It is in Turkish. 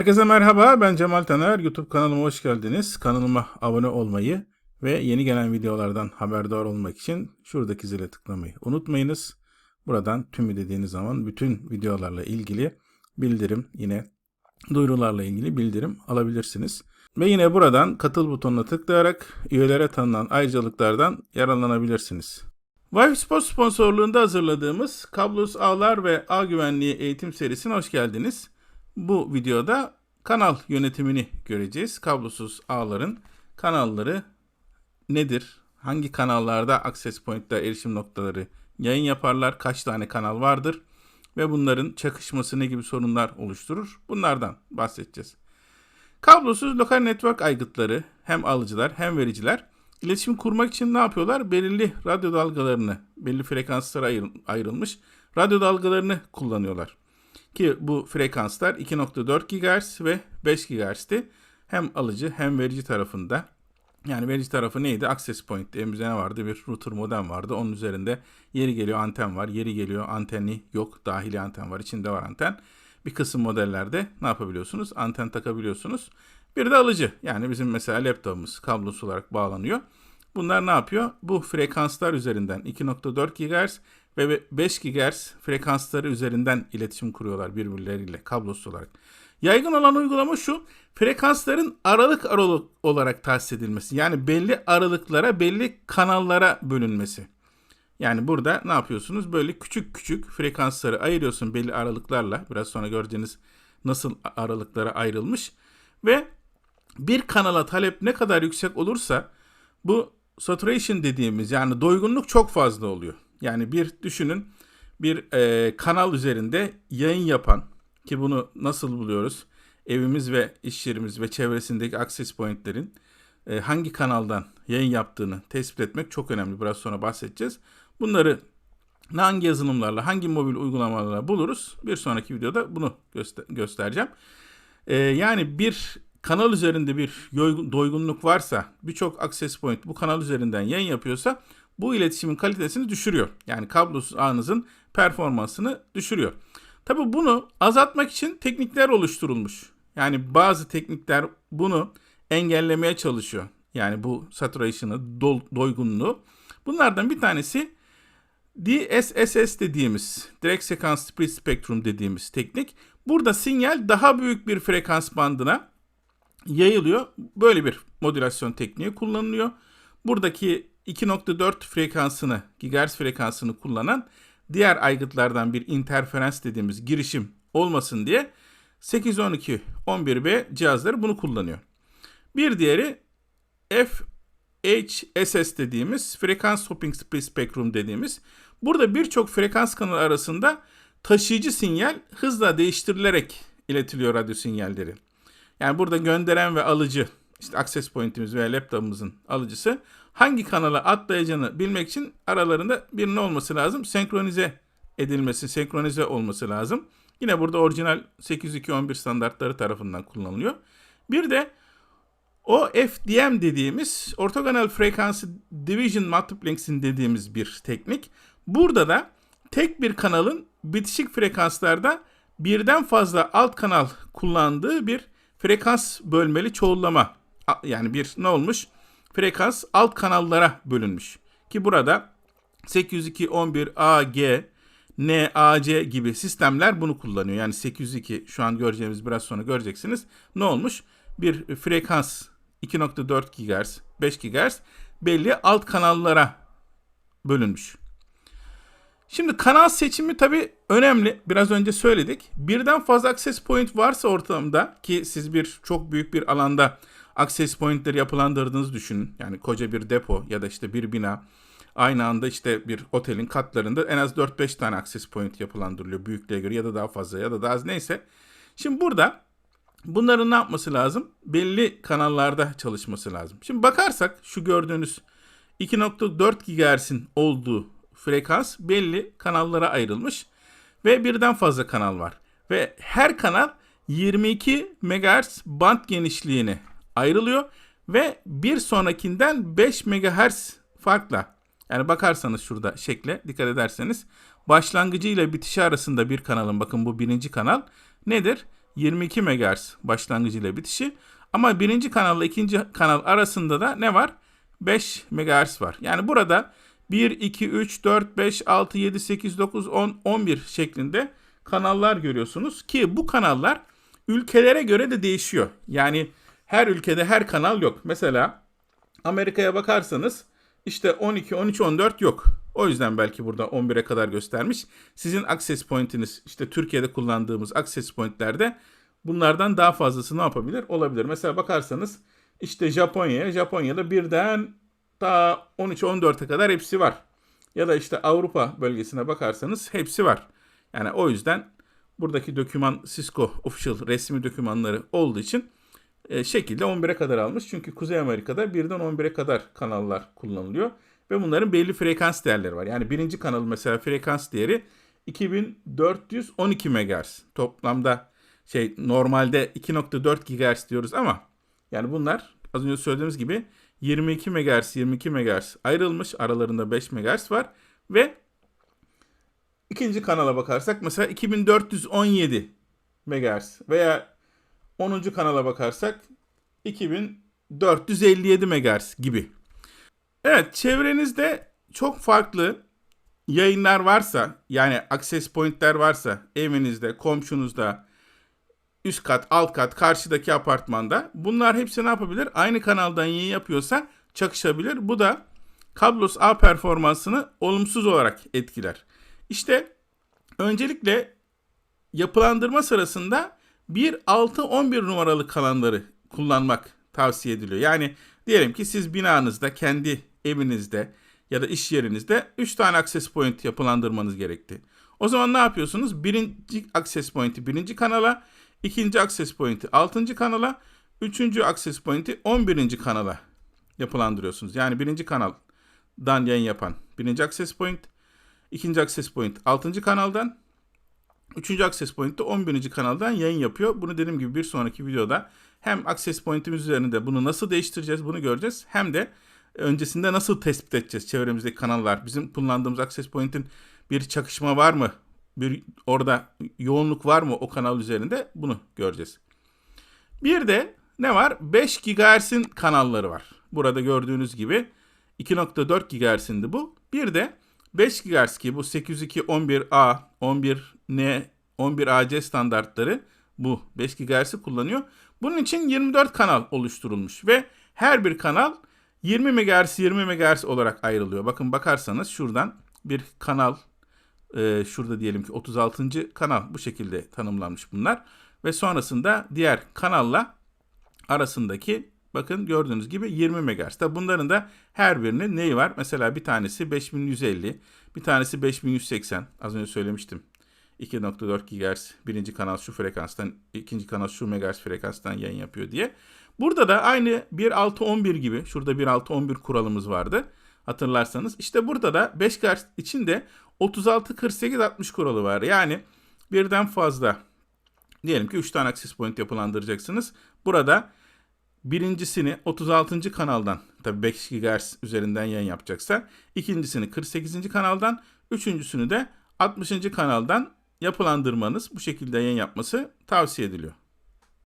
Herkese merhaba, ben Cemal Taner. YouTube kanalıma hoş geldiniz. Kanalıma abone olmayı ve yeni gelen videolardan haberdar olmak için şuradaki zile tıklamayı unutmayınız. Buradan tümü dediğiniz zaman bütün videolarla ilgili bildirim, yine duyurularla ilgili bildirim alabilirsiniz. Ve yine buradan katıl butonuna tıklayarak üyelere tanınan ayrıcalıklardan yararlanabilirsiniz. Wi-Fi Sport sponsorluğunda hazırladığımız kablosuz ağlar ve ağ güvenliği eğitim serisine hoş geldiniz. Bu videoda kanal yönetimini göreceğiz. Kablosuz ağların kanalları nedir? Hangi kanallarda access point'ta erişim noktaları yayın yaparlar? Kaç tane kanal vardır? Ve bunların çakışması ne gibi sorunlar oluşturur? Bunlardan bahsedeceğiz. Kablosuz lokal network aygıtları hem alıcılar hem vericiler iletişim kurmak için ne yapıyorlar? Belirli radyo dalgalarını, belli frekanslara ayrı- ayrılmış radyo dalgalarını kullanıyorlar. Ki bu frekanslar 2.4 GHz ve 5 GHz'ti. Hem alıcı hem verici tarafında. Yani verici tarafı neydi? Access point diye ne vardı? Bir router modem vardı. Onun üzerinde yeri geliyor anten var. Yeri geliyor anteni yok. Dahili anten var. içinde var anten. Bir kısım modellerde ne yapabiliyorsunuz? Anten takabiliyorsunuz. Bir de alıcı. Yani bizim mesela laptopumuz kablosuz olarak bağlanıyor. Bunlar ne yapıyor? Bu frekanslar üzerinden 2.4 GHz ve 5 GHz frekansları üzerinden iletişim kuruyorlar birbirleriyle kablosuz olarak. Yaygın olan uygulama şu. Frekansların aralık aralık olarak tahsis edilmesi. Yani belli aralıklara, belli kanallara bölünmesi. Yani burada ne yapıyorsunuz? Böyle küçük küçük frekansları ayırıyorsun belli aralıklarla. Biraz sonra göreceğiniz nasıl aralıklara ayrılmış. Ve bir kanala talep ne kadar yüksek olursa bu saturation dediğimiz yani doygunluk çok fazla oluyor. Yani bir düşünün bir e, kanal üzerinde yayın yapan ki bunu nasıl buluyoruz? Evimiz ve iş yerimiz ve çevresindeki access pointlerin e, hangi kanaldan yayın yaptığını tespit etmek çok önemli. Biraz sonra bahsedeceğiz. Bunları hangi yazılımlarla, hangi mobil uygulamalarla buluruz? Bir sonraki videoda bunu göster- göstereceğim. E, yani bir kanal üzerinde bir doygunluk varsa, birçok access point bu kanal üzerinden yayın yapıyorsa bu iletişimin kalitesini düşürüyor. Yani kablosuz ağınızın performansını düşürüyor. Tabi bunu azaltmak için teknikler oluşturulmuş. Yani bazı teknikler bunu engellemeye çalışıyor. Yani bu saturation'ı, doygunluğu. Bunlardan bir tanesi DSSS dediğimiz, Direct Sequence Split Spectrum dediğimiz teknik. Burada sinyal daha büyük bir frekans bandına yayılıyor. Böyle bir modülasyon tekniği kullanılıyor. Buradaki 2.4 frekansını, gigahertz frekansını kullanan diğer aygıtlardan bir interferans dediğimiz girişim olmasın diye 812 11B cihazları bunu kullanıyor. Bir diğeri FHSS dediğimiz frekans hopping split spectrum dediğimiz burada birçok frekans kanalı arasında taşıyıcı sinyal hızla değiştirilerek iletiliyor radyo sinyalleri. Yani burada gönderen ve alıcı işte access point'imiz veya laptopumuzun alıcısı hangi kanala atlayacağını bilmek için aralarında birinin olması lazım. Senkronize edilmesi, senkronize olması lazım. Yine burada orijinal 802.11 standartları tarafından kullanılıyor. Bir de o FDM dediğimiz ortogonal frekansı division multiplexing dediğimiz bir teknik. Burada da tek bir kanalın bitişik frekanslarda birden fazla alt kanal kullandığı bir frekans bölmeli çoğullama. Yani bir ne olmuş? Frekans alt kanallara bölünmüş. Ki burada 802.11 AG, NAC gibi sistemler bunu kullanıyor. Yani 802 şu an göreceğimiz biraz sonra göreceksiniz. Ne olmuş? Bir frekans 2.4 GHz, 5 GHz belli alt kanallara bölünmüş. Şimdi kanal seçimi tabii önemli. Biraz önce söyledik. Birden fazla access point varsa ortamda ki siz bir çok büyük bir alanda access pointleri yapılandırdığınızı düşünün. Yani koca bir depo ya da işte bir bina aynı anda işte bir otelin katlarında en az 4-5 tane access point yapılandırılıyor büyüklüğe göre ya da daha fazla ya da daha az neyse. Şimdi burada bunların ne yapması lazım? Belli kanallarda çalışması lazım. Şimdi bakarsak şu gördüğünüz 2.4 GHz'in olduğu frekans belli kanallara ayrılmış ve birden fazla kanal var. Ve her kanal 22 MHz band genişliğine ayrılıyor ve bir sonrakinden 5 MHz farkla. Yani bakarsanız şurada şekle dikkat ederseniz başlangıcı ile bitişi arasında bir kanalın bakın bu birinci kanal nedir? 22 MHz başlangıcıyla bitişi. Ama birinci kanalla ikinci kanal arasında da ne var? 5 MHz var. Yani burada 1, 2, 3, 4, 5, 6, 7, 8, 9, 10, 11 şeklinde kanallar görüyorsunuz. Ki bu kanallar ülkelere göre de değişiyor. Yani her ülkede her kanal yok. Mesela Amerika'ya bakarsanız işte 12, 13, 14 yok. O yüzden belki burada 11'e kadar göstermiş. Sizin access point'iniz işte Türkiye'de kullandığımız access point'lerde bunlardan daha fazlası ne yapabilir? Olabilir. Mesela bakarsanız işte Japonya'ya, Japonya'da birden daha 13-14'e kadar hepsi var. Ya da işte Avrupa bölgesine bakarsanız hepsi var. Yani o yüzden buradaki doküman Cisco official resmi dokümanları olduğu için şekilde 11'e kadar almış. Çünkü Kuzey Amerika'da birden 11'e kadar kanallar kullanılıyor. Ve bunların belli frekans değerleri var. Yani birinci kanal mesela frekans değeri 2412 MHz. Toplamda şey normalde 2.4 GHz diyoruz ama yani bunlar az önce söylediğimiz gibi 22 MHz 22 MHz ayrılmış. Aralarında 5 MHz var ve ikinci kanala bakarsak mesela 2417 MHz veya 10. kanala bakarsak 2457 MHz gibi. Evet çevrenizde çok farklı yayınlar varsa yani access pointler varsa evinizde, komşunuzda, üst kat, alt kat, karşıdaki apartmanda bunlar hepsi ne yapabilir? Aynı kanaldan yayın yapıyorsa çakışabilir. Bu da kablosuz ağ performansını olumsuz olarak etkiler. İşte öncelikle yapılandırma sırasında 1, 6, 11 numaralı kanalları kullanmak tavsiye ediliyor. Yani diyelim ki siz binanızda, kendi evinizde ya da iş yerinizde 3 tane access point yapılandırmanız gerekti. O zaman ne yapıyorsunuz? Birinci access point'i birinci kanala, ikinci access point'i altıncı kanala, üçüncü access point'i 11. kanala yapılandırıyorsunuz. Yani birinci kanaldan yayın yapan birinci access point, ikinci access point altıncı kanaldan, üçüncü access point de 11. kanaldan yayın yapıyor. Bunu dediğim gibi bir sonraki videoda hem access point'imiz üzerinde bunu nasıl değiştireceğiz bunu göreceğiz. Hem de öncesinde nasıl tespit edeceğiz çevremizdeki kanallar? Bizim kullandığımız access point'in bir çakışma var mı? Bir orada yoğunluk var mı o kanal üzerinde? Bunu göreceğiz. Bir de ne var? 5 GHz'in kanalları var. Burada gördüğünüz gibi 2.4 GHz'indi bu. Bir de 5 GHz ki bu 802.11a, 11n, 11ac standartları bu 5 GHz'i kullanıyor. Bunun için 24 kanal oluşturulmuş ve her bir kanal 20 MHz 20 MHz olarak ayrılıyor. Bakın bakarsanız şuradan bir kanal e, şurada diyelim ki 36. kanal bu şekilde tanımlanmış bunlar. Ve sonrasında diğer kanalla arasındaki bakın gördüğünüz gibi 20 MHz. Tabi bunların da her birinin neyi var? Mesela bir tanesi 5150, bir tanesi 5180. Az önce söylemiştim. 2.4 GHz birinci kanal şu frekanstan, ikinci kanal şu megahertz frekanstan yayın yapıyor diye. Burada da aynı 1.6.11 gibi şurada 1.6.11 kuralımız vardı. Hatırlarsanız işte burada da 5 GHz için de 36-48-60 kuralı var. Yani birden fazla diyelim ki 3 tane access point yapılandıracaksınız. Burada birincisini 36. kanaldan tabi 5 GHz üzerinden yayın yapacaksa ikincisini 48. kanaldan üçüncüsünü de 60. kanaldan yapılandırmanız bu şekilde yayın yapması tavsiye ediliyor.